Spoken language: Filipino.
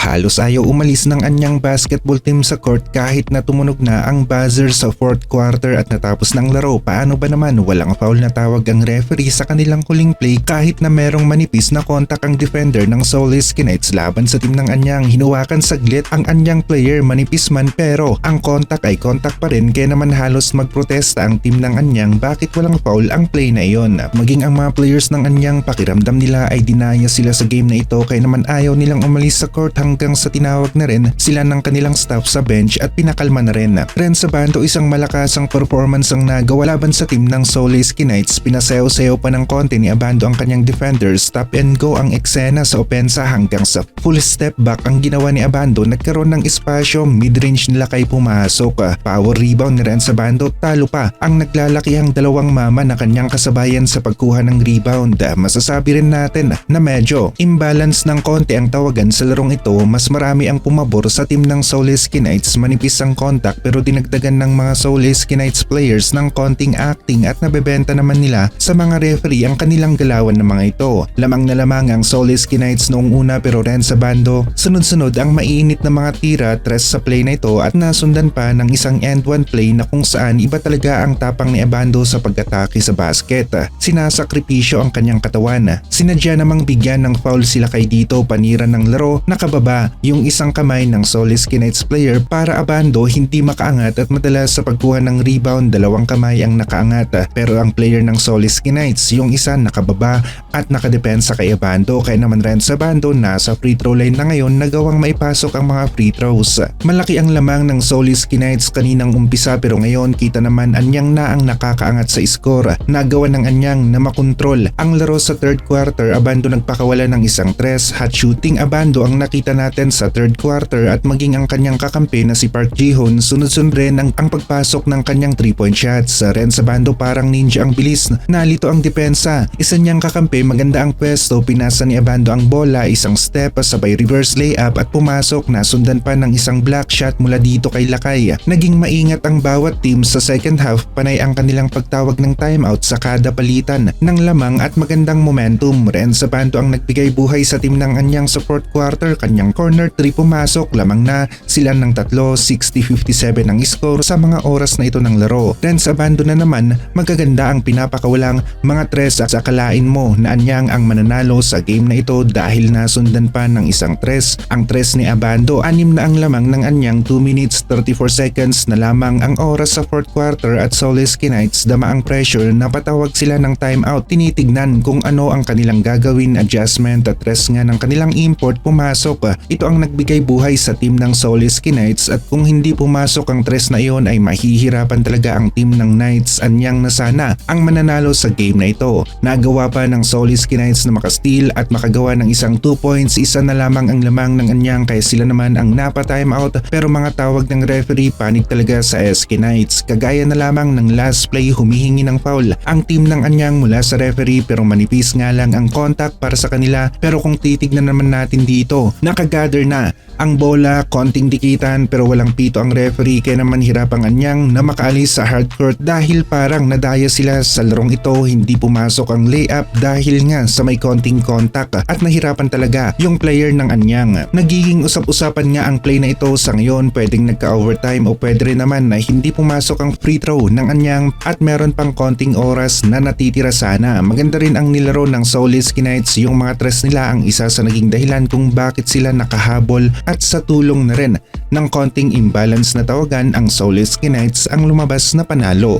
halos ayaw umalis ng anyang basketball team sa court kahit na tumunog na ang buzzer sa fourth quarter at natapos ng laro. Paano ba naman walang foul na tawag ang referee sa kanilang huling play kahit na merong manipis na kontak ang defender ng Solis Knights laban sa team ng anyang. Hinuwakan saglit ang anyang player manipis man pero ang kontak ay kontak pa rin kaya naman halos magprotesta ang team ng anyang bakit walang foul ang play na iyon. Maging ang mga players ng anyang pakiramdam nila ay dinaya sila sa game na ito kaya naman ayaw nilang umalis sa court hanggang sa tinawag na rin sila ng kanilang staff sa bench at pinakalma na rin. Ren sa bando isang malakasang performance ang nagawa laban sa team ng Solis Knights. Pinasayaw-sayaw pa ng konti ni Abando ang kanyang defenders. Stop and go ang eksena sa opensa hanggang sa full step back ang ginawa ni Abando. Nagkaroon ng espasyo, mid-range nila kay pumasok. Power rebound ni Ren sa bando, talo pa ang naglalakihang dalawang mama na kanyang kasabayan sa pagkuha ng rebound. Masasabi rin natin na medyo imbalance ng konti ang tawagan sa larong ito. Mas marami ang pumabor sa team ng Solis Knights. Manipis ang contact pero dinagdagan ng mga Solis Knights players ng konting acting at nabebenta naman nila sa mga referee ang kanilang galawan ng mga ito. Lamang na lamang ang Solis Knights noong una pero rin sa bando. Sunod-sunod ang mainit na mga tira tres sa play na ito at nasundan pa ng isang end one play na kung saan iba talaga ang tapang ni Abando sa pag-atake sa basket. Sinasakripisyo ang kanyang katawan. Sinadya namang bigyan ng foul sila kay dito panira ng laro nakababa yung isang kamay ng Solis Knights player para Abando hindi makaangat at madalas sa pagkuha ng rebound dalawang kamay ang nakaangat pero ang player ng Solis Knights yung isa nakababa at nakadepensa kay Abando kaya naman rin sa bando nasa free throw line na ngayon nagawang maipasok ang mga free throws. Malaki ang lamang ng Solis Knights kaninang umpisa pero ngayon kita naman anyang na ang nakakaangat sa score. Nagawa ng anyang na makontrol ang laro sa third quarter Abando nagpakawala ng isang tres hot shooting Abando ang nakita natin sa third quarter at maging ang kanyang kakampi na si Park Ji-hoon sunod-sunod rin ang, ang pagpasok ng kanyang 3-point shots. Ren sa bando parang ninja ang bilis nalito ang depensa. Isa niyang kakampi maganda ang pwesto pinasa ni Abando ang bola isang step sabay reverse layup at pumasok nasundan pa ng isang block shot mula dito kay Lakay. Naging maingat ang bawat team sa second half panay ang kanilang pagtawag ng timeout sa kada palitan ng lamang at magandang momentum. Ren sa bando ang nagbigay buhay sa team ng anyang sa fourth quarter kanyang corner 3 pumasok lamang na sila ng tatlo 60-57 ang score sa mga oras na ito ng laro. Ren sa bando na naman magaganda ang pinapakawalang mga tres at akalain mo na anyang ang mananalo sa game na ito dahil nasundan pa ng isang tres. Ang tres ni Abando anim na ang lamang ng anyang 2 minutes 34 seconds na lamang ang oras sa fourth quarter at Solis Knights dama ang pressure na patawag sila ng timeout. Tinitignan kung ano ang kanilang gagawin adjustment at tres nga ng kanilang import pumasok. Ito ang nagbigay buhay sa team ng Solis Knights at kung hindi pumasok ang tres na iyon ay mahihirapan talaga ang team ng Knights anyang na sana ang mananalo sa game na ito. Nagawa pa ng Solis Knights na makasteal at makagawa ng isang 2 points isa na lamang ang lamang ng anyang kaya sila naman ang napa timeout pero mga tawag ng referee panig talaga sa SK Knights. Kagaya na lamang ng last play humihingi ng foul ang team ng anyang mula sa referee pero manipis nga lang ang contact para sa kanila pero kung titignan naman natin dito nakagather na ang bola konting dikitan pero walang pito ang referee kaya naman hirapang anyang na makaalis sa hardcourt dahil parang nadaya sila sa larong ito hindi pumasok ang layup dahil nga sa may konting contact at nahirapan talaga yung player ng anyang. Nagiging usap-usapan nga ang play na ito sa ngayon pwedeng nagka-overtime o pwede rin naman na hindi pumasok ang free throw ng anyang at meron pang konting oras na natitira sana. Maganda rin ang nilaro ng Solis Knights yung mga tres nila ang isa sa naging dahilan kung bakit sila nakahabol at sa tulong na rin ng konting imbalance na tawagan ang Solis Knights ang lumabas na panalo.